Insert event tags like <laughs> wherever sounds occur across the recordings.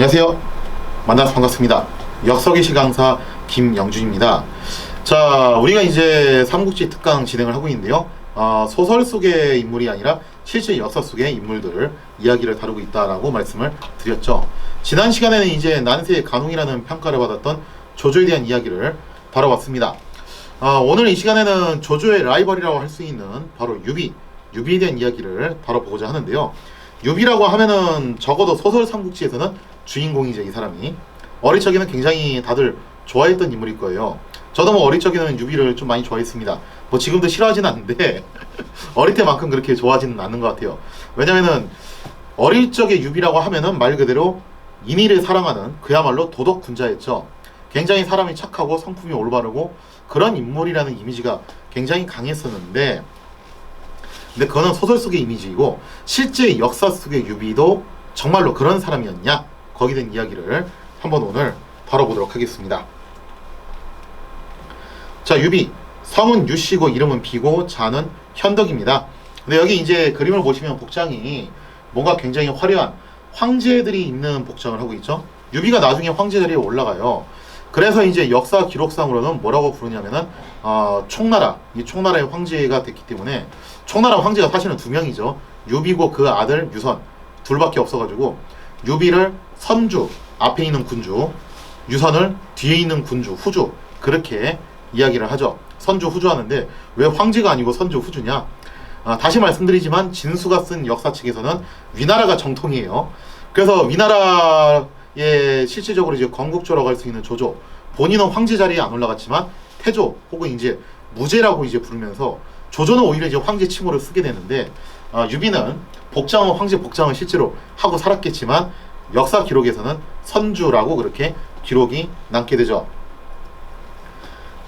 안녕하세요. 만나서 반갑습니다. 역서기시 강사 김영준입니다. 자, 우리가 이제 삼국지 특강 진행을 하고 있는데요. 아, 소설 속의 인물이 아니라 실제 역사 속의 인물들 이야기를 다루고 있다라고 말씀을 드렸죠. 지난 시간에는 이제 난세의 간웅이라는 평가를 받았던 조조에 대한 이야기를 다뤄봤습니다. 아, 오늘 이 시간에는 조조의 라이벌이라고 할 수 있는 바로 유비, 유비에 대한 이야기를 다뤄보고자 하는데요. 유비라고 하면은 적어도 소설 삼국지에서는 주인공이죠, 이 사람이. 어릴 적에는 굉장히 다들 좋아했던 인물일 거예요. 저도 뭐 어릴 적에는 유비를 좀 많이 좋아했습니다. 뭐 지금도 싫어하진 않는데 <laughs> 어릴 때만큼 그렇게 좋아하지는 않는 것 같아요. 왜냐면은 어릴 적에 유비라고 하면은 말 그대로 인의를 사랑하는 그야말로 도덕 군자였죠. 굉장히 사람이 착하고 성품이 올바르고 그런 인물이라는 이미지가 굉장히 강했었는데 근데 그거는 소설 속의 이미지이고 실제 역사 속의 유비도 정말로 그런 사람이었냐 거기에 대한 이야기를 한번 오늘 다뤄보도록 하겠습니다. 자 유비 성은 유씨고 이름은 비고 자는 현덕입니다. 근데 여기 이제 그림을 보시면 복장이 뭔가 굉장히 화려한 황제들이 입는 복장을 하고 있죠. 유비가 나중에 황제 자리에 올라가요. 그래서 이제 역사 기록상으로는 뭐라고 부르냐면은 어, 총나라 이 총나라의 황제가 됐기 때문에 총나라 황제가 사실은 두 명이죠. 유비고 그 아들 유선 둘밖에 없어가지고 유비를 선주 앞에 있는 군주 유선을 뒤에 있는 군주 후주 그렇게 이야기를 하죠. 선주 후주 하는데 왜 황제가 아니고 선주 후주냐? 아, 다시 말씀드리지만 진수가 쓴 역사책에서는 위나라가 정통이에요. 그래서 위나라의 실질적으로 이제 건국조라고 할 수 있는 조조 본인은 황제 자리에 안 올라갔지만 태조 혹은 이제 무제라고 이제 부르면서 조조는 오히려 이제 황제 칭호를 쓰게 되는데 아, 유비는 복장은 황제 복장을 실제로 하고 살았겠지만 역사 기록에서는 선주라고 그렇게 기록이 남게 되죠.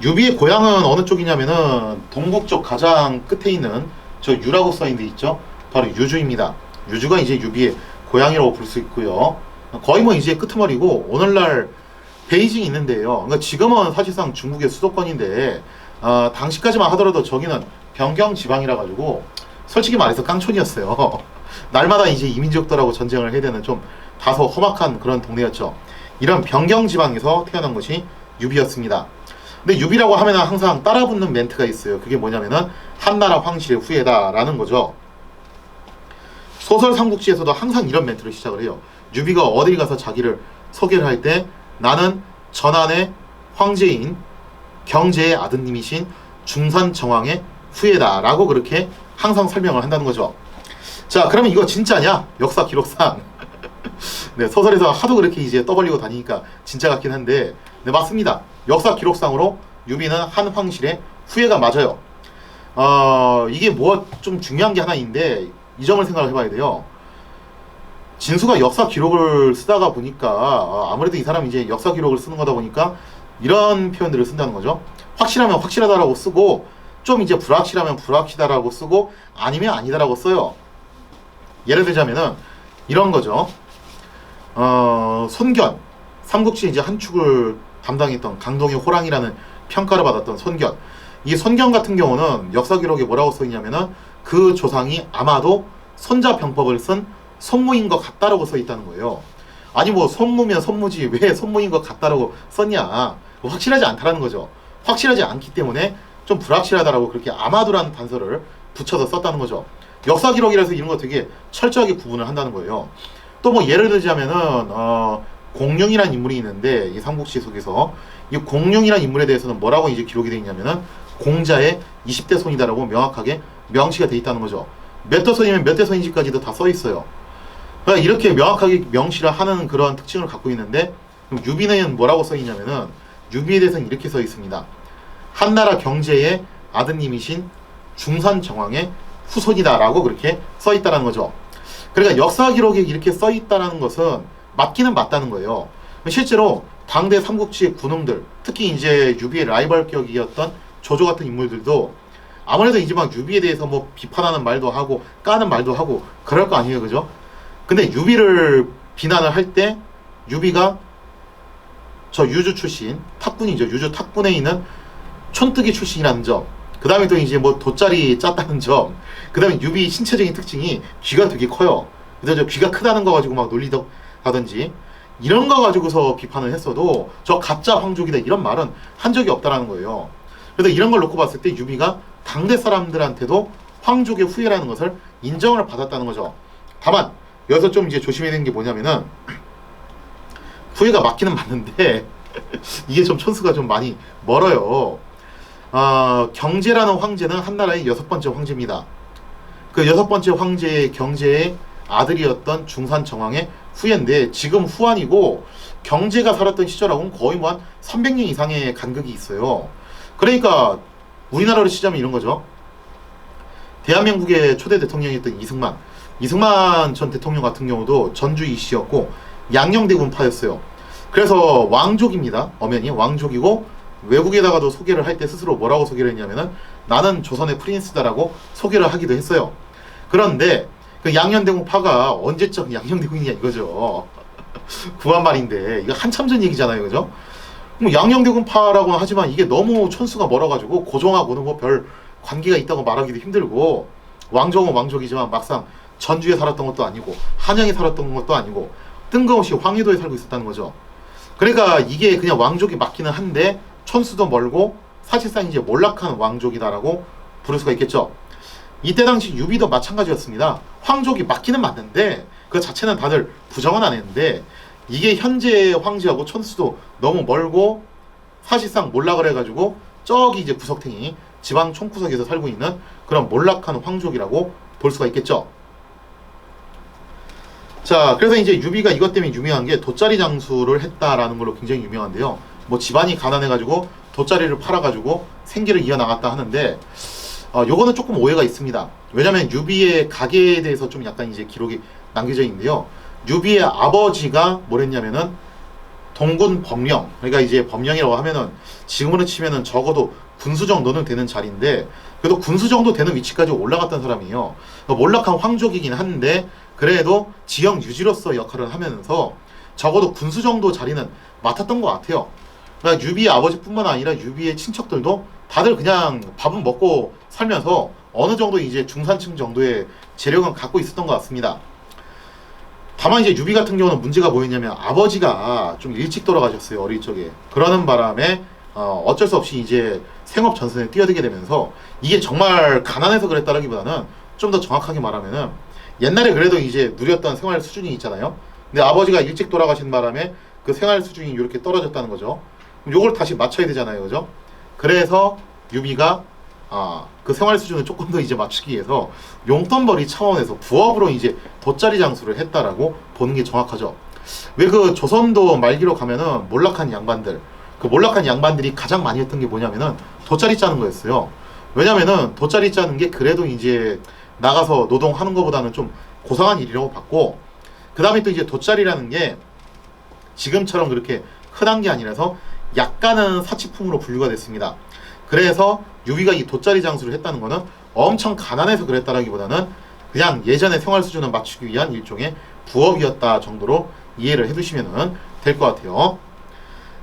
유비의 고향은 어느 쪽이냐면은 동북 쪽 가장 끝에 있는 저 유라고 써있는 데 있죠. 바로 유주입니다. 유주가 이제 유비의 고향이라고 볼 수 있고요. 거의 뭐 이제 끄트머리고 오늘날 베이징이 있는데요. 그러니까 지금은 사실상 중국의 수도권인데 어, 당시까지만 하더라도 저기는 변경 지방이라 가지고 솔직히 말해서 깡촌이었어요. <laughs> 날마다 이제 이민족들하고 전쟁을 해야 되는 좀 다소 험악한 그런 동네였죠. 이런 변경 지방에서 태어난 것이 유비였습니다. 근데 유비라고 하면 항상 따라붙는 멘트가 있어요. 그게 뭐냐면은 한나라 황실의 후예다라는 거죠. 소설 삼국지에서도 항상 이런 멘트를 시작을 해요. 유비가 어딜 가서 자기를 소개를 할 때 나는 전한의 황제인 경제의 아드님이신 중산 정왕의 후예다라고 그렇게 항상 설명을 한다는 거죠. 자, 그러면 이거 진짜냐? 역사 기록상. <laughs> 네, 소설에서 하도 그렇게 이제 떠벌리고 다니니까 진짜 같긴 한데, 네, 맞습니다. 역사 기록상으로 유비는 한 황실의 후예가 맞아요. 어, 이게 뭐 좀 중요한 게 하나 있는데, 이 점을 생각을 해봐야 돼요. 진수가 역사 기록을 쓰다가 보니까, 어, 아무래도 이 사람이 이제 역사 기록을 쓰는 거다 보니까, 이런 표현들을 쓴다는 거죠. 확실하면 확실하다라고 쓰고, 좀 이제 불확실하면 불확실하다라고 쓰고, 아니면 아니다라고 써요. 예를 들자면은, 이런 거죠. 어, 손견. 삼국지 이제 한 축을 담당했던 강동의 호랑이라는 평가를 받았던 손견. 이 손견 같은 경우는 역사 기록에 뭐라고 써 있냐면은 그 조상이 아마도 손자 병법을 쓴 손무인 것 같다라고 써 있다는 거예요. 아니 뭐 손무면 손무지 왜 손무인 것 같다라고 썼냐? 확실하지 않다라는 거죠. 확실하지 않기 때문에 좀 불확실하다라고 그렇게 아마도라는 단서를 붙여서 썼다는 거죠. 역사 기록이라서 이런 거 되게 철저하게 구분을 한다는 거예요. 또 뭐 예를 들자면은 어, 공룡이라는 인물이 있는데 이 삼국지 속에서 이 공룡이라는 인물에 대해서는 뭐라고 이제 기록이 되어 있냐면은 공자의 20대 손이다라고 명확하게 명시가 돼 있다는 거죠. 몇 대 손이면 몇 대 손인지까지도 다 써 있어요. 그러니까 이렇게 명확하게 명시를 하는 그런 특징을 갖고 있는데 유비는 뭐라고 써 있냐면은 유비에 대해서는 이렇게 써 있습니다. 한나라 경제의 아드님이신 중산 정왕의 후손이다라고 그렇게 써 있다라는 거죠. 그러니까 역사 기록에 이렇게 써 있다라는 것은 맞기는 맞다는 거예요. 실제로 당대 삼국지의 군웅들, 특히 이제 유비의 라이벌 격이었던 조조 같은 인물들도 아무래도 이제 막 유비에 대해서 뭐 비판하는 말도 하고 까는 말도 하고 그럴 거 아니에요, 그죠? 근데 유비를 비난을 할 때 유비가 저 유주 출신 탁군이죠. 유주 탁군에 있는 촌뜨기 출신이라는 점. 그 다음에 또 이제 뭐 돗자리 짰다는 점. 그 다음에 유비 신체적인 특징이 귀가 되게 커요. 그래서 저 귀가 크다는 거 가지고 막 놀리던 하든지 이런 거 가지고서 비판을 했어도 저 가짜 황족이다 이런 말은 한 적이 없다라는 거예요. 그래서 이런 걸 놓고 봤을 때 유비가 당대 사람들한테도 황족의 후예라는 것을 인정을 받았다는 거죠. 다만 여기서 좀 이제 조심해야 되는 게 뭐냐면은 후예가 맞기는 맞는데 <laughs> 이게 좀 촌수가 좀 많이 멀어요. 어, 경제라는 황제는 한 나라의 여섯 번째 황제입니다. 그 여섯 번째 황제의 경제의 아들이었던 중산 정왕의 후예인데 지금 후한이고 경제가 살았던 시절하고는 거의 뭐 한 300년 이상의 간극이 있어요. 그러니까 우리나라로 치자면 이런 거죠. 대한민국의 초대 대통령이었던 이승만. 이승만 전 대통령 같은 경우도 전주 이씨였고 양녕대군파였어요. 그래서 왕족입니다. 엄연히 왕족이고 외국에다가도 소개를 할 때 스스로 뭐라고 소개를 했냐면은 나는 조선의 프린스다라고 소개를 하기도 했어요. 그런데 그 양녕대군파가 언제적 양녕대군이냐 이거죠. <laughs> 구한 말인데 이거 한참 전 얘기잖아요, 그죠? 뭐 양녕대군파라고는 하지만 이게 너무 촌수가 멀어가지고 고종하고는 뭐 별 관계가 있다고 말하기도 힘들고 왕족은 왕족이지만 막상 전주에 살았던 것도 아니고 한양에 살았던 것도 아니고 뜬금없이 황해도에 살고 있었다는 거죠. 그러니까 이게 그냥 왕족이 맞기는 한데 촌수도 멀고 사실상 이제 몰락한 왕족이다라고 부를 수가 있겠죠. 이때 당시 유비도 마찬가지였습니다. 황족이 맞기는 맞는데 그 자체는 다들 부정은 안 했는데 이게 현재 황제하고 촌수도 너무 멀고 사실상 몰락을 해가지고 저기 이제 구석탱이 지방 총구석에서 살고 있는 그런 몰락한 황족이라고 볼 수가 있겠죠. 자, 그래서 이제 유비가 이것 때문에 유명한 게 돗자리 장수를 했다라는 걸로 굉장히 유명한데요. 뭐 집안이 가난해가지고 돗자리를 팔아가지고 생계를 이어나갔다 하는데 어, 요거는 조금 오해가 있습니다. 왜냐면 유비의 가계에 대해서 좀 약간 이제 기록이 남겨져 있는데요. 유비의 아버지가 뭐랬냐면은 동군 법령, 그러니까 이제 법령이라고 하면은 지금으로 치면은 적어도 군수 정도는 되는 자리인데 그래도 군수 정도 되는 위치까지 올라갔던 사람이에요. 그러니까 몰락한 황족이긴 한데 그래도 지형 유지로서 역할을 하면서 적어도 군수 정도 자리는 맡았던 것 같아요. 그러니까 유비의 아버지뿐만 아니라 유비의 친척들도 다들 그냥 밥은 먹고 살면서 어느 정도 이제 중산층 정도의 재력은 갖고 있었던 것 같습니다. 다만 이제 유비 같은 경우는 문제가 뭐였냐면 아버지가 좀 일찍 돌아가셨어요 어릴 적에 그러는 바람에 어, 어쩔 수 없이 이제 생업 전선에 뛰어들게 되면서 이게 정말 가난해서 그랬다라기보다는 좀 더 정확하게 말하면은 옛날에 그래도 이제 누렸던 생활 수준이 있잖아요. 근데 아버지가 일찍 돌아가신 바람에 그 생활 수준이 이렇게 떨어졌다는 거죠. 요걸 다시 맞춰야 되잖아요, 그죠? 그래서 유비가 아, 그 생활 수준을 조금 더 이제 맞추기 위해서 용돈벌이 차원에서 부업으로 이제 돗자리 장수를 했다라고 보는 게 정확하죠. 왜 그 조선도 말기로 가면은 몰락한 양반들, 그 몰락한 양반들이 가장 많이 했던 게 뭐냐면은 돗자리 짜는 거였어요. 왜냐면은 돗자리 짜는 게 그래도 이제 나가서 노동하는 것보다는 좀 고상한 일이라고 봤고, 그 다음에 또 이제 돗자리라는 게 지금처럼 그렇게 흔한 게 아니라서 약간은 사치품으로 분류가 됐습니다. 그래서 유비가 이 돗자리 장수를 했다는 거는 엄청 가난해서 그랬다라기보다는 그냥 예전의 생활 수준을 맞추기 위한 일종의 부업이었다 정도로 이해를 해두시면 될 것 같아요.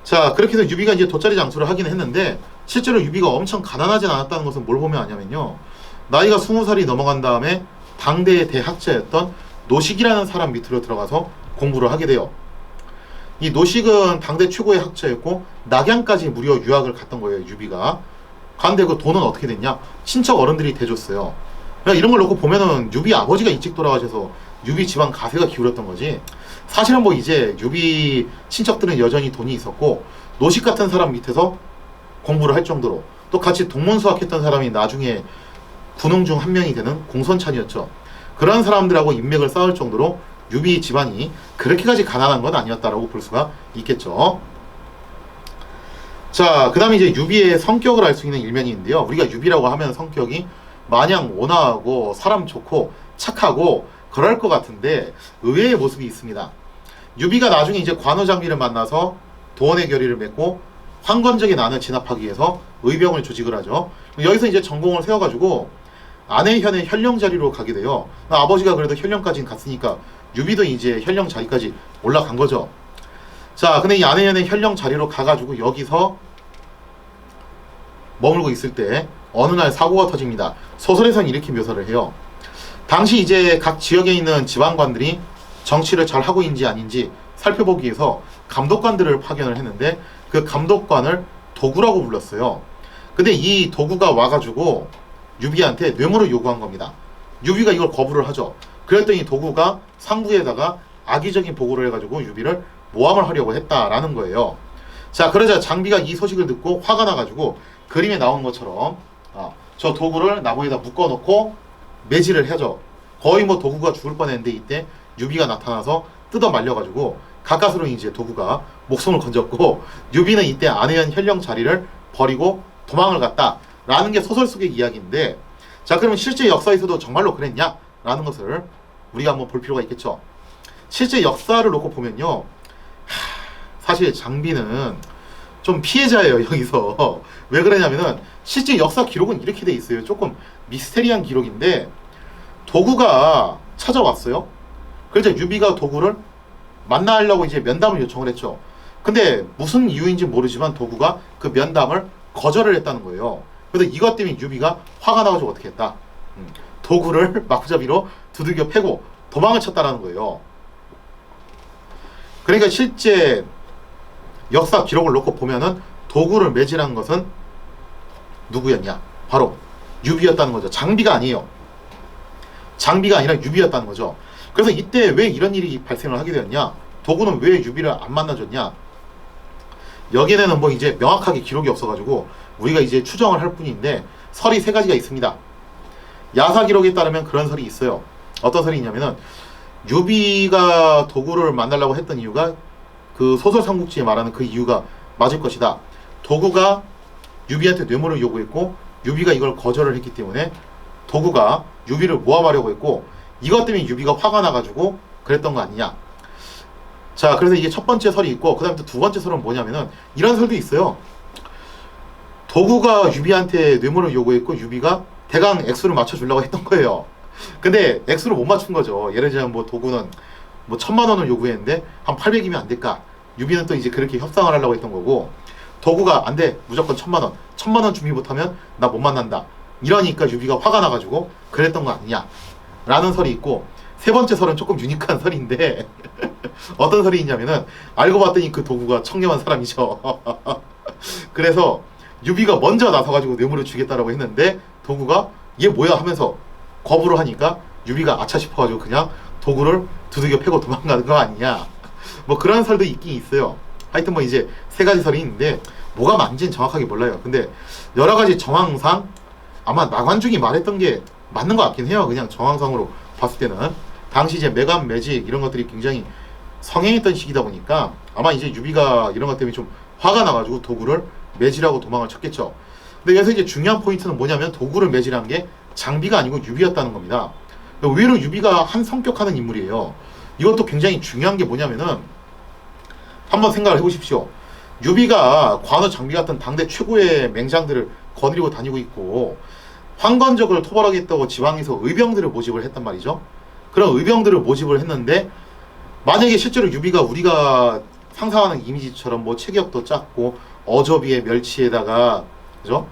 자, 그렇게 해서 유비가 이제 돗자리 장수를 하긴 했는데 실제로 유비가 엄청 가난하진 않았다는 것은 뭘 보면 아냐면요. 나이가 20살이 넘어간 다음에 당대의 대학자였던 노식이라는 사람 밑으로 들어가서 공부를 하게 돼요. 이 노식은 당대 최고의 학자였고 낙양까지 무려 유학을 갔던 거예요, 유비가. 그런데 그 돈은 어떻게 됐냐? 친척 어른들이 대줬어요. 그러니까 이런 걸 놓고 보면은 유비 아버지가 일찍 돌아가셔서 유비 집안 가세가 기울었던 거지. 사실은 뭐 이제 유비 친척들은 여전히 돈이 있었고 노식 같은 사람 밑에서 공부를 할 정도로 또 같이 동문수학했던 사람이 나중에 군웅 중 한 명이 되는 공손찬이었죠. 그런 사람들하고 인맥을 쌓을 정도로 유비 집안이 그렇게까지 가난한 건 아니었다라고 볼 수가 있겠죠. 자, 그 다음에 이제 유비의 성격을 알 수 있는 일면이 있는데요. 우리가 유비라고 하면 성격이 마냥 온화하고 사람 좋고 착하고 그럴 것 같은데 의외의 모습이 있습니다. 유비가 나중에 이제 관우장비를 만나서 도원의 결의를 맺고 황건적인 난을 진압하기 위해서 의병을 조직을 하죠. 여기서 이제 전공을 세워가지고 아내 현의 현령 자리로 가게 돼요. 아버지가 그래도 현령까지는 갔으니까 유비도 이제 현령 자리까지 올라간 거죠. 자, 근데 이 아내 현의 현령 자리로 가가지고 여기서 머물고 있을 때 어느 날 사고가 터집니다. 소설에선 이렇게 묘사를 해요. 당시 이제 각 지역에 있는 지방관들이 정치를 잘 하고 있는지 아닌지 살펴보기 위해서 감독관들을 파견을 했는데 그 감독관을 도구라고 불렀어요. 근데 이 도구가 와가지고 유비한테 뇌물을 요구한 겁니다. 유비가 이걸 거부를 하죠. 그랬더니 도구가 상부에다가 악의적인 보고를 해가지고 유비를 모함을 하려고 했다라는 거예요. 자, 그러자 장비가 이 소식을 듣고 화가 나가지고 그림에 나온 것처럼 아, 저 도구를 나무에다 묶어놓고 매질을 하죠. 거의 뭐 도구가 죽을 뻔했는데 이때 유비가 나타나서 뜯어 말려가지고 가까스로 이제 도구가 목숨을 건졌고 유비는 이때 안혜연 현령 자리를 버리고 도망을 갔다라는 게 소설 속의 이야기인데 자 그러면 실제 역사에서도 정말로 그랬냐? 라는 것을 우리가 한번 볼 필요가 있겠죠. 실제 역사를 놓고 보면요. 하, 사실 장비는 좀 피해자예요 <laughs> 여기서. 왜 그러냐면은 실제 역사 기록은 이렇게 돼 있어요. 조금 미스테리한 기록인데 도구가 찾아왔어요. 그래서 유비가 도구를 만나려고 이제 면담을 요청을 했죠. 근데 무슨 이유인지 모르지만 도구가 그 면담을 거절을 했다는 거예요. 그래서 이것 때문에 유비가 화가 나가지고 어떻게 했다? 음, 도구를 <laughs> 마구잡이로 두들겨 패고 도망을 쳤다라는 거예요 그러니까 실제 역사 기록을 놓고 보면은 도구를 매질한 것은 누구였냐? 바로 유비였다는 거죠. 장비가 아니에요. 장비가 아니라 유비였다는 거죠. 그래서 이때 왜 이런 일이 발생을 하게 되었냐? 도구는 왜 유비를 안 만나줬냐? 여기에는 뭐 이제 명확하게 기록이 없어가지고 우리가 이제 추정을 할 뿐인데 설이 세 가지가 있습니다. 야사 기록에 따르면 그런 설이 있어요. 어떤 설이 있냐면은 유비가 도구를 만나려고 했던 이유가 그 소설 삼국지에 말하는 그 이유가 맞을 것이다. 도구가 유비한테 뇌물을 요구했고 유비가 이걸 거절을 했기 때문에 도구가 유비를 모함하려고 했고 이것 때문에 유비가 화가 나가지고 그랬던 거 아니냐. 자, 그래서 이게 첫 번째 설이 있고 그다음에 또 두 번째 설은 뭐냐면은 이런 설도 있어요. 도구가 유비한테 뇌물을 요구했고 유비가 대강 액수를 맞춰 주려고 했던 거예요. 근데 액수를 못 맞춘 거죠. 예를 들자면 뭐 도구는 뭐 천만 원을 요구했는데 한 800이면 안 될까? 유비는 또 이제 그렇게 협상을 하려고 했던 거고 도구가 안 돼. 무조건 천만 원. 천만 원 준비 못 하면 나 못 만난다. 이러니까 유비가 화가 나 가지고 그랬던 거 아니냐. 라는 설이 있고 세 번째 설은 조금 유니크한 <laughs> 설인데 <laughs> 어떤 설이 있냐면은 알고 봤더니 그 도구가 청렴한 사람이죠. <laughs> 그래서 유비가 먼저 나서가지고 뇌물을 주겠다라고 했는데 도구가 얘 뭐야 하면서 거부를 하니까 유비가 아차 싶어가지고 그냥 도구를 두들겨 패고 도망가는 거 아니냐. 뭐 그런 설도 있긴 있어요. 하여튼 뭐 이제 세 가지 설이 있는데 뭐가 맞는지는 정확하게 몰라요. 근데 여러 가지 정황상 아마 나관중이 말했던 게 맞는 것 같긴 해요. 그냥 정황상으로 봤을 때는 당시 이제 매감 매직 이런 것들이 굉장히 성행했던 시기다 보니까 아마 이제 유비가 이런 것 때문에 좀 화가 나가지고 도구를 매질하고 도망을 쳤겠죠. 근데 여기서 이제 중요한 포인트는 뭐냐면 도구를 매질한 게 장비가 아니고 유비였다는 겁니다. 의외로 유비가 한 성격하는 인물이에요. 이것도 굉장히 중요한 게 뭐냐면은 한번 생각을 해보십시오. 유비가 관우 장비 같은 당대 최고의 맹장들을 거느리고 다니고 있고 황건적을 토벌하겠다고 지방에서 의병들을 모집을 했단 말이죠. 그런 의병들을 모집을 했는데 만약에 실제로 유비가 우리가 상상하는 이미지처럼 뭐 체격도 작고 어저비의 멸치에다가 그죠?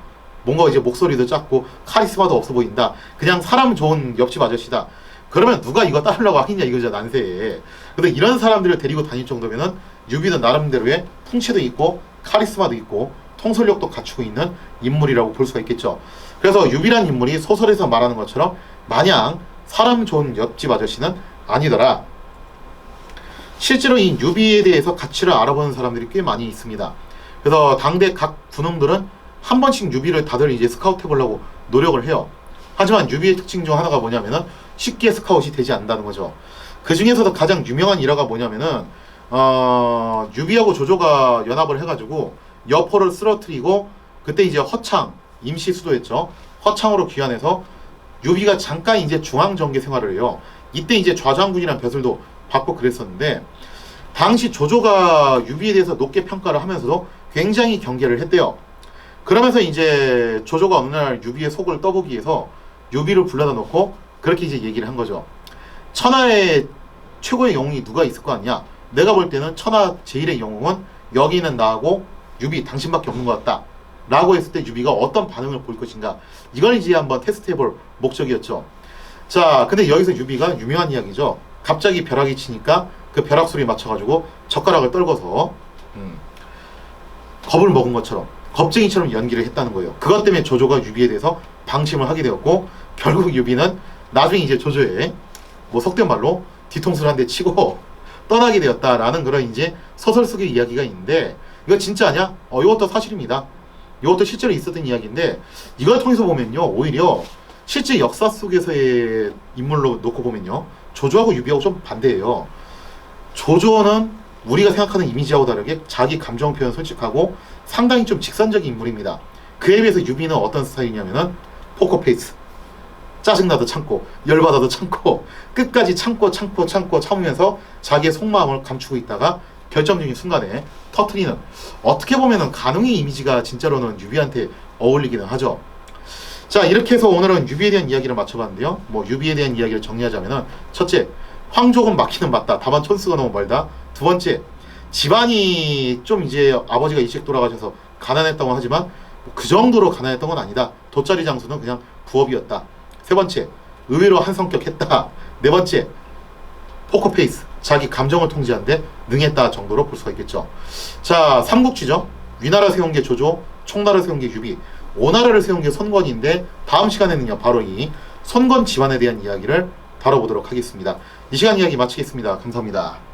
뭔가 이제 목소리도 작고 카리스마도 없어 보인다. 그냥 사람 좋은 옆집 아저씨다. 그러면 누가 이거 따르려고 하겠냐 이거죠 난세에. 근데 이런 사람들을 데리고 다닐 정도면은 유비는 나름대로의 풍채도 있고 카리스마도 있고 통솔력도 갖추고 있는 인물이라고 볼 수가 있겠죠. 그래서 유비란 인물이 소설에서 말하는 것처럼 마냥 사람 좋은 옆집 아저씨는 아니더라. 실제로 이 유비에 대해서 가치를 알아보는 사람들이 꽤 많이 있습니다. 그래서 당대 각 군웅들은 한 번씩 유비를 다들 이제 스카우트 해보려고 노력을 해요. 하지만 유비의 특징 중 하나가 뭐냐면은 쉽게 스카웃이 되지 않는다는 거죠. 그 중에서도 가장 유명한 일화가 뭐냐면은 어, 유비하고 조조가 연합을 해가지고 여포를 쓰러뜨리고 그때 이제 허창 임시 수도였죠. 허창으로 귀환해서 유비가 잠깐 이제 중앙 정계 생활을 해요. 이때 이제 좌장군이라는 벼슬도 받고 그랬었는데 당시 조조가 유비에 대해서 높게 평가를 하면서도 굉장히 경계를 했대요. 그러면서 이제 조조가 어느 날 유비의 속을 떠보기 위해서 유비를 불러다 놓고 그렇게 이제 얘기를 한 거죠. 천하의 최고의 영웅이 누가 있을 거 아니야? 내가 볼 때는 천하 제일의 영웅은 여기는 나하고 유비 당신밖에 없는 것 같다. 라고 했을 때 유비가 어떤 반응을 볼 것인가. 이걸 이제 한번 테스트 해 볼 목적이었죠. 자, 근데 여기서 유비가 유명한 이야기죠. 갑자기 벼락이 치니까 그 벼락 소리에 맞춰가지고 젓가락을 떨궈서 음, 겁을 먹은 것처럼 겁쟁이처럼 연기를 했다는 거예요. 그것 때문에 조조가 유비에 대해서 방심을 하게 되었고 결국 유비는 나중에 이제 조조의 뭐 속된 말로 뒤통수를 한 대 치고 <laughs> 떠나게 되었다라는 그런 이제 소설 속의 이야기가 있는데 이거 진짜냐? 어 이것도 사실입니다. 이것도 실제로 있었던 이야기인데 이걸 통해서 보면요 오히려 실제 역사 속에서의 인물로 놓고 보면요 조조하고 유비하고 좀 반대예요. 조조는 우리가 생각하는 이미지하고 다르게 자기 감정 표현 솔직하고 상당히 좀 직선적인 인물입니다. 그에 비해서 유비는 어떤 스타일이냐면은 포커페이스. 짜증나도 참고 열받아도 참고 끝까지 참고 참고 참고 참으면서 자기의 속마음을 감추고 있다가 결정적인 순간에 터트리는 어떻게 보면은 가능의 이미지가 진짜로는 유비한테 어울리기는 하죠. 자 이렇게 해서 오늘은 유비에 대한 이야기를 맞춰봤는데요. 뭐 유비에 대한 이야기를 정리하자면은 첫째 황족은 막히는 맞다. 다만 촌수가 너무 멀다. 두 번째 집안이 좀 이제 아버지가 일찍 돌아가셔서 가난했다고 하지만 뭐그 정도로 가난했던 건 아니다. 돗자리 장수는 그냥 부업이었다. 세 번째 의외로 한 성격했다. 네 번째 포커페이스 자기 감정을 통제하는데 능했다 정도로 볼 수가 있겠죠. 자 삼국지죠. 위나라 세운 게 조조, 총나라 세운 게 유비, 오나라를 세운 게 선권인데 다음 시간에는요 바로 이 선권 집안에 대한 이야기를 다뤄보도록 하겠습니다. 이 시간 이야기 마치겠습니다. 감사합니다.